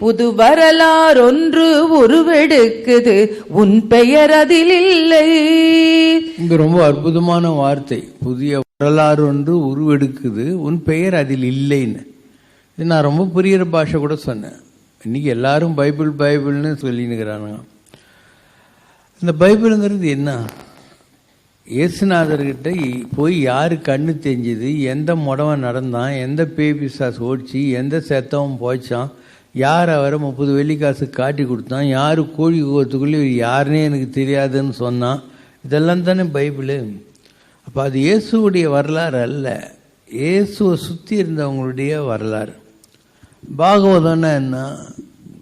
புது வரலாறொன்று உருவெடுக்குது. உன் பெயர் அதில் இல்லை. இங்க ரொம்ப அற்புதமான வார்த்தை. புதிய வரலாறு ஒன்று உருவெடுக்குது உன் பெயர் அதில் இல்லைன்னு. இது நான் ரொம்ப புரியிற பாஷை கூட சொன்னேன். இன்னைக்கு எல்லாரும் பைபிள் பைபிள்னு சொல்லினுக்கிறானுங்க இந்த பைபிளுங்கிறது என்ன? இயேசுநாதர்கிட்ட போய் யார் கண்ணு தெரிஞ்சுது? எந்த முடவன் நடந்தான்? எந்த பேபிசாஸ் ஓடிச்சு? எந்த செத்தவன் போய்ச்சான் யார் அவரை முப்பது வெள்ளிக்காசு காட்டி கொடுத்தான்? யார் கோழி கோத்துக்குள்ளே யாருன்னே எனக்கு தெரியாதுன்னு சொன்னான். இதெல்லாம் தானே பைபிளு. அப்போ அது இயேசுவுடைய வரலாறு அல்ல. இயேசுவை சுற்றி இருந்தவங்களுடைய வரலாறு. பாகவதம்னா என்ன?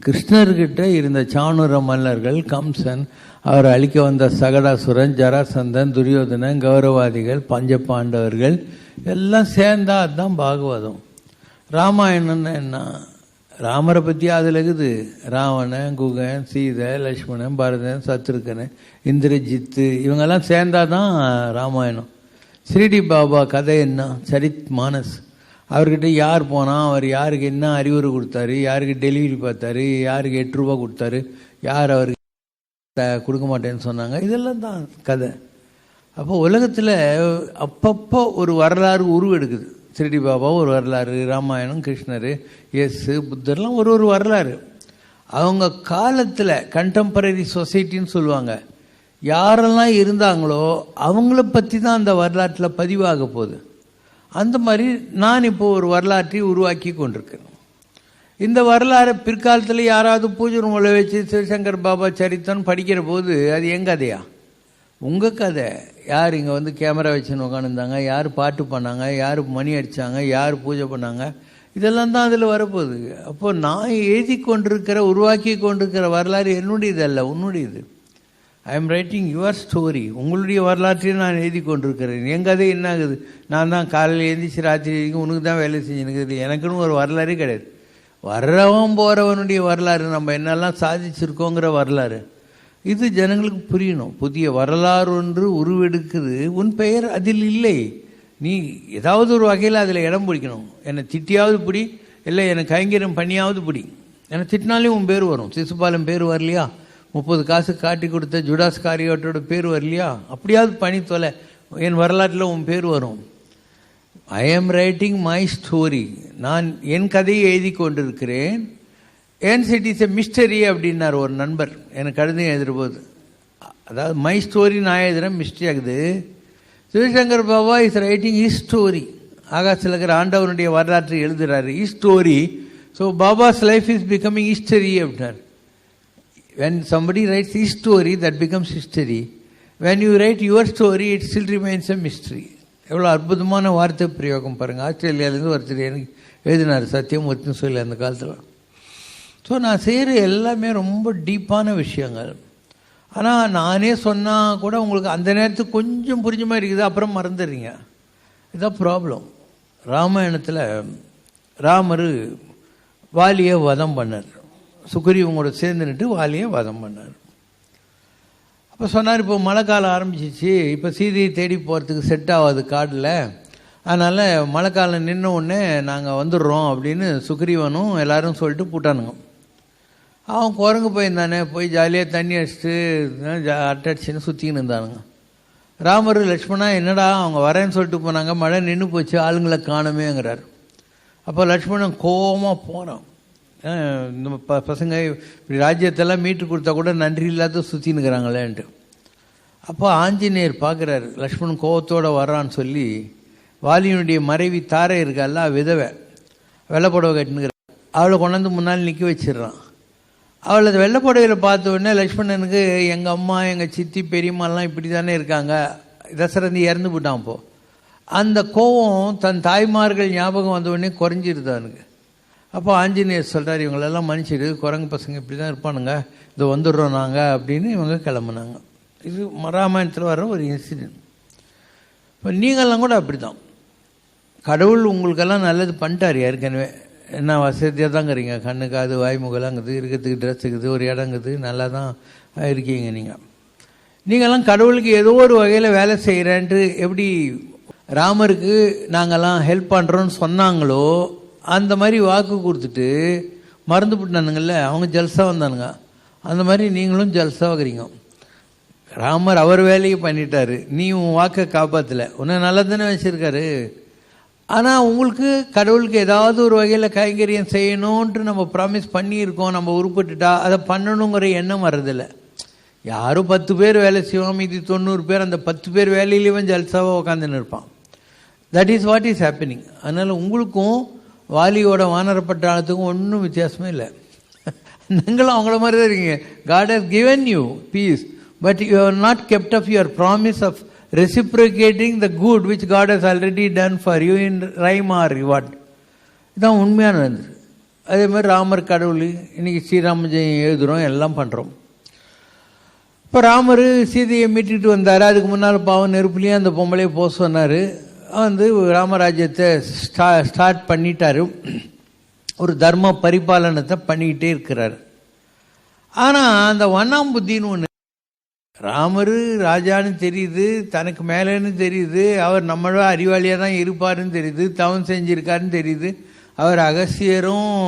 கிருஷ்ணர்கிட்ட இருந்த சாணுர மன்னர்கள் கம்சன் அவரை அழிக்க வந்த சகடாசுரன் ஜராசந்தன் துரியோதனன் கௌரவாதிகள் பஞ்ச பாண்டவர்கள் எல்லாம் சேர்ந்தா அதுதான் பாகவதம். ராமாயணம்னா என்ன? ராமரை பற்றி அதில் இருக்குது? ராவணன் குகன் சீதை லக்ஷ்மணன் பரதன் சத்ருகன் இந்திரஜித்து இவங்கெல்லாம் சேர்ந்தாதான் ராமாயணம். ஸ்ரீடி பாபா கதை என்ன? சரித் மானஸ். அவர்கிட்ட யார் போனால் அவர் யாருக்கு என்ன அறிவுரை கொடுத்தாரு? யாருக்கு டெலிவரி பார்த்தாரு? யாருக்கு எட்டு ரூபா கொடுத்தாரு? யார் அவருக்கு த- கொடுக்க மாட்டேன்னு சொன்னாங்க. இதெல்லாம் தான் கதை. அப்போ உலகத்தில் அப்பப்போ ஒரு வரலாறு உருவெடுக்குது. ஸ்ரீடி பாபா ஒரு வரலாறு ராமாயணம் கிருஷ்ணர் இயேசு புத்தர்லாம் ஒரு ஒரு வரலாறு. அவங்க காலத்தில் கண்டெம்பரரி சொசைட்டின்னு சொல்லுவாங்க. யாரெல்லாம் இருந்தாங்களோ அவங்கள பற்றி தான் அந்த வரலாற்றில் பதிவாக போகுது. அந்த மாதிரி நான் இப்போ ஒரு வரலாற்றை உருவாக்கி கொண்டிருக்கிறேன். இந்த வரலாறு பிற்காலத்தில் யாராவது பூஜை ரூமில் வச்சு சிவசங்கர் பாபா சரித்தன் படிக்கிற போது அது என் கதையா? உங்கள் கதை. யார் இங்கே வந்து கேமரா வச்சுன்னு உட்காந்துருந்தாங்க யார் பாட்டு பண்ணாங்க யார் மணி அடித்தாங்க யார் பூஜை பண்ணாங்க? இதெல்லாம் தான் அதில் வரப்போகுது. அப்போ நான் எழுதி கொண்டிருக்கிற உருவாக்கி கொண்டிருக்கிற வரலாறு என்னுடையது அல்ல உன்னுடையது. I am writing your story உங்களுடைய வரலாற்றையும் நான் எழுதி கொண்டிருக்கிறேன். என் கதை என்ன ஆகுது? நான் தான் காலையில் எழுந்திரிச்சு ராத்திரி வரைக்கும் உனக்கு தான் வேலை செஞ்சுனுக்குது எனக்குன்னு ஒரு வரலாறே கிடையாது. வர்றவன் போகிறவனுடைய வரலாறு. நம்ம என்னெல்லாம் சாதிச்சிருக்கோங்கிற வரலாறு. இது ஜனங்களுக்கு புரியணும். புதிய வரலாறு ஒன்று உருவெடுக்குது. உன் பெயர் அதில் இல்லை. நீ ஏதாவது ஒரு வகையில் அதில் இடம் பிடிக்கணும். என்னை திட்டியாவது பிடி இல்லை என்னை கைங்கரம் பண்ணியாவது பிடி. என்னை திட்டினாலே உன் பேர் வரும். சிசுபாலம் பேர் வரலையா? முப்பது காசு காட்டி கொடுத்த ஜுடாஸ் காரியோட்டோட பேர் வரலையா? அப்படியாவது பணி தொலை. என் வரலாற்றில் உன் பேர் வரும். ஐ ஆம் ரைட்டிங் மை ஸ்டோரி நான் என் கதையை எழுதி கொண்டிருக்கிறேன். ஏன் இட் இஸ் எ மிஸ்டரி அப்படின்னார் ஒரு நண்பர். எனக்கு கழுதையும் எழுதுகிற போது அதாவது மை ஸ்டோரி நான் எழுதுகிறேன் மிஸ்டரி ஆகுது. Sivasankar Baba is writing his story ஆகாசிலகர் ஆண்டவனுடைய வரலாற்றை எழுதுறாரு. His story so Baba's life is becoming history அப்படின்னார். When somebody writes his story that becomes history when you write your story it still remains a mystery. எவ்வளோ அற்புதமான வார்த்தை பிரயோகம் பாருங்கள் ஆஸ்திரேலியாவிலேருந்து ஒருத்தர் எனக்கு எழுதினார் சத்தியமூர்த்தின்னு சொல்லி அந்த காலத்தில். ஸோ நான் செய்கிற எல்லாமே ரொம்ப டீப்பான விஷயங்கள். ஆனால் நானே சொன்னால் கூட உங்களுக்கு அந்த நேரத்துக்கு கொஞ்சம் புரிஞ்ச மாதிரி இருக்குது அப்புறம் மறந்துடுறீங்க. இதுதான் ப்ராப்ளம் ராமாயணத்தில் ராமர் வாலியை வதம் பண்ணார். சுக்ரீவங்களோட சேர்ந்து நின்று வாலியை வதம் பண்ணார். அப்போ சொன்னார் இப்போ மழை காலம் ஆரம்பிச்சிச்சு. இப்போ சீதையை தேடி போகிறதுக்கு செட் ஆகாது காடில். அதனால் மழை காலம் நின்ன உடனே நாங்கள் வந்துடுறோம் அப்படின்னு சுக்ரீவனும் எல்லாரும் சொல்லிட்டு போட்டானுங்க. அவன் குரங்கு போயிருந்தானே போய் ஜாலியாக தண்ணி அடிச்சுட்டு அட்டடிச்சுன்னு சுற்றிக்கின்னு இருந்தானுங்க. ராமர் லக்ஷ்மணா என்னடா அவங்க வரேன்னு சொல்லிட்டு போனாங்க. மழை நின்று போச்சு ஆளுங்களை காணுமேங்கிறார். அப்போ லக்ஷ்மணன் கோவமாக போனான். இந்த ப பசங்க இப்படி ராஜ்யத்தெல்லாம் மீட்டு கொடுத்தா கூட நன்றி இல்லாத சுற்றினுக்கிறாங்களேன்ட்டு அப்போ ஆஞ்சநேயர் பார்க்குறாரு லக்ஷ்மணன் கோபத்தோடு வர்றான்னு சொல்லி வாலியினுடைய மறைவி தாரை இருக்கல்ல விதவை வெள்ளைப்புடவை கட்டினுக்கிறார் அவளை கொண்டாந்து முன்னால் நிற்க வச்சிடுறான். அவள் அது வெள்ளை புடவையில் பார்த்த உடனே லக்ஷ்மணனுக்கு எங்கள் அம்மா எங்கள் சித்தி பெரியம்மாலாம் இப்படி தானே இருக்காங்க. தசரந்தி இறந்து போட்டான் அப்போ அந்த கோவம் தன் தாய்மார்கள் ஞாபகம் வந்த உடனே குறைஞ்சிருது அவனுக்கு. அப்போ ஆஞ்சநேயர் சொல்கிறார் இவங்களெல்லாம் மன்னிச்சிடு குரங்கு பசங்க இப்படி தான் இருப்பானுங்க. இதை வந்துடுறோம் நாங்கள் அப்படின்னு இவங்க கிளம்புனாங்க. இது ராமாயணத்தில் வர ஒரு இன்சிடென்ட் இப்போ நீங்கள்லாம் கூட அப்படி தான் கடவுள் உங்களுக்கெல்லாம் நல்லது பண்ணிட்டார் ஏற்கனவே. என்ன வசதியாக தான் கண்ணுக்கு அது காது இருக்கிறதுக்கு ட்ரெஸ்ஸுக்குது ஒரு இடங்குது நல்லா தான் இருக்கீங்க நீங்கள் நீங்கள்லாம் கடவுளுக்கு ஏதோ ஒரு வகையில் வேலை செய்கிறேன்ட்டு எப்படி ராமருக்கு நாங்கள்லாம் ஹெல்ப் பண்ணுறோன்னு சொன்னாங்களோ அந்த மாதிரி வாக்கு கொடுத்துட்டு மறந்து விட்டானுங்கள்ல அவங்க ஜல்சா வந்தானுங்க. அந்த மாதிரி நீங்களும் ஜல்சாகிறீங்க ராமர் அவர் வேலையை பண்ணிட்டாரு. நீ உன் வாக்கை காப்பாற்றல உன்னை நல்லா தானே வச்சுருக்காரு? ஆனால் உங்களுக்கு கடவுளுக்கு ஏதாவது ஒரு வகையில் கைங்கரியம் செய்யணுன்ட்டு நம்ம ப்ராமிஸ் பண்ணியிருக்கோம் நம்ம உருப்பிட்டுட்டா அதை பண்ணணுங்கிற எண்ணம் வர்றதில்ல. யாரும் பத்து பேர் வேலை செய்வோம் மீதி தொண்ணூறு பேர் அந்த பத்து பேர் வேலையிலேயும் ஜல்சாவாக உட்காந்துன்னு இருப்பான். That is what is happening அதனால் உங்களுக்கும் வாலியோட வானரப்பட்டாளத்துக்கும் ஒன்றும் வித்தியாசமே இல்லை. நீங்களும் அவங்கள மாதிரி தான் இருக்கீங்க. God has given you peace but you have not kept of your promise of reciprocating the good which God has already done for you in rhyme or reward இதான் உண்மையானது அதே மாதிரி ராமர் கடவுள் இன்னைக்கு ஸ்ரீராம ஜெயம் எழுதுகிறோம் எல்லாம் பண்ணுறோம் இப்போ ராமர் சீதையை மீட்டுக்கிட்டு வந்தார். அதுக்கு முன்னால் பாவம் நெருப்புலேயே அந்த பொம்பளையை போக சொன்னார். வந்து ராமராஜ்யத்தை ஸ்டா ஸ்டார்ட் பண்ணிட்டார். ஒரு தர்ம பரிபாலனத்தை பண்ணிக்கிட்டே இருக்கிறார். ஆனால் அந்த வண்ணாம் புத்தின்னு ஒன்று ராமர் ராஜான்னு தெரியுது தனக்கு மேலேன்னு தெரியுது அவர் நம்மளோட அறிவாளியாக தான் இருப்பாருன்னு தெரியுது தவம் செஞ்சிருக்காருன்னு தெரியுது. அவர் அகசியரும்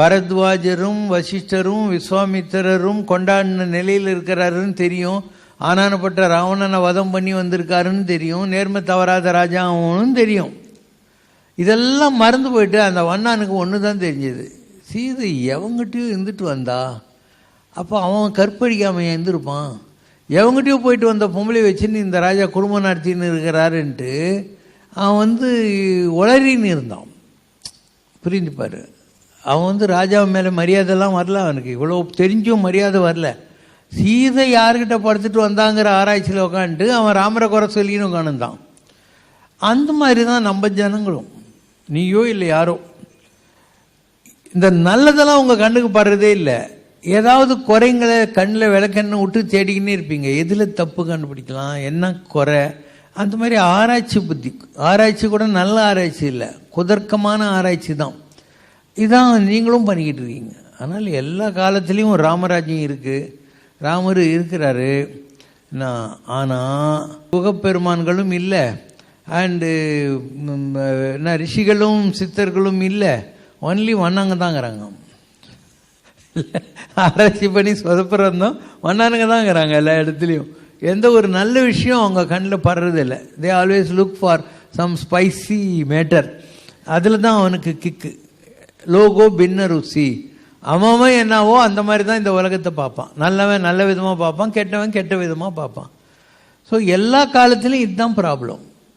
பரத்வாஜரும் வசிஷ்டரும் விஸ்வாமித்திரரும் கொண்டாடின நிலையில் இருக்கிறாருன்னு தெரியும். ஆனானப்பட்ட ராவணனை வதம் பண்ணி வந்திருக்காருன்னு தெரியும். நேர்மை தவறாத ராஜாவும் தெரியும். இதெல்லாம் மறந்து போயிட்டு அந்த வண்ணானுக்கு ஒன்று தான் தெரிஞ்சது. சீதை எவங்கிட்டையும் இருந்துட்டு வந்தா அப்போ அவன் கற்பழிக்காமல் இருந்திருப்பான். எவங்கிட்டையும் போயிட்டு வந்த பொம்பளை வச்சுன்னு இந்த ராஜா குடும்பம் நடத்தின்னு இருக்கிறாருன்ட்டு அவன் வந்து உளறின்னு இருந்தான். புரிஞ்சுப்பார் அவன் வந்து ராஜா மேலே மரியாதைலாம் வரல அவனுக்கு. இவ்வளோ தெரிஞ்சும் மரியாதை வரல. சீதை யார்கிட்ட படுத்துட்டு வந்தாங்கிற ஆராய்ச்சியில் உட்காந்துட்டு அவன் ராமரை குறை சொல்லின்னு உட்காந்துருந்தான் அந்த மாதிரி தான் நம்ம ஜனங்களும். நீயோ இல்லை யாரோ. இந்த நல்லதெல்லாம் உங்கள் கண்ணுக்கு படுறதே இல்லை. ஏதாவது குறைங்களை கண்ணில் விளக்கண்ணு விட்டு தேடிக்கின்னே இருப்பீங்க. எதில் தப்பு கண்டுபிடிக்கலாம்? என்ன குறை? அந்த மாதிரி ஆராய்ச்சி புத்தி. ஆராய்ச்சி கூட நல்ல ஆராய்ச்சி இல்லை. குதர்க்கமான ஆராய்ச்சி தான். இதான் நீங்களும் பண்ணிக்கிட்டு இருக்கீங்க. ஆனால் எல்லா காலத்துலேயும் ராமராஜ்யம் இருக்குது ராமர் இருக்கிறாரு. நான் ஆனால் புகப்பெருமான்களும் இல்லை. அண்டு என்ன ரிஷிகளும் சித்தர்களும் இல்லை. ஒன்லி வண்ணாங்க தாங்கிறாங்க ஆராய்ச்சி பண்ணி சொதப்புறதும் மன்னானுங்க தாங்கிறாங்க எல்லா இடத்துலையும். எந்த ஒரு நல்ல விஷயம் அவங்க கண்ணில் படுறதில்ல. They always look for some spicy matter அதில் தான் அவனுக்கு கிக்கு லோகோ பின்ன ருசி அவன் என்னவோ அந்த மாதிரி தான் இந்த உலகத்தை பார்ப்பான். நல்லவன் நல்ல விதமாக பார்ப்பான் கெட்டவன் கெட்ட விதமாக பார்ப்பான். ஸோ எல்லா காலத்துலேயும் இதுதான் ப்ராப்ளம்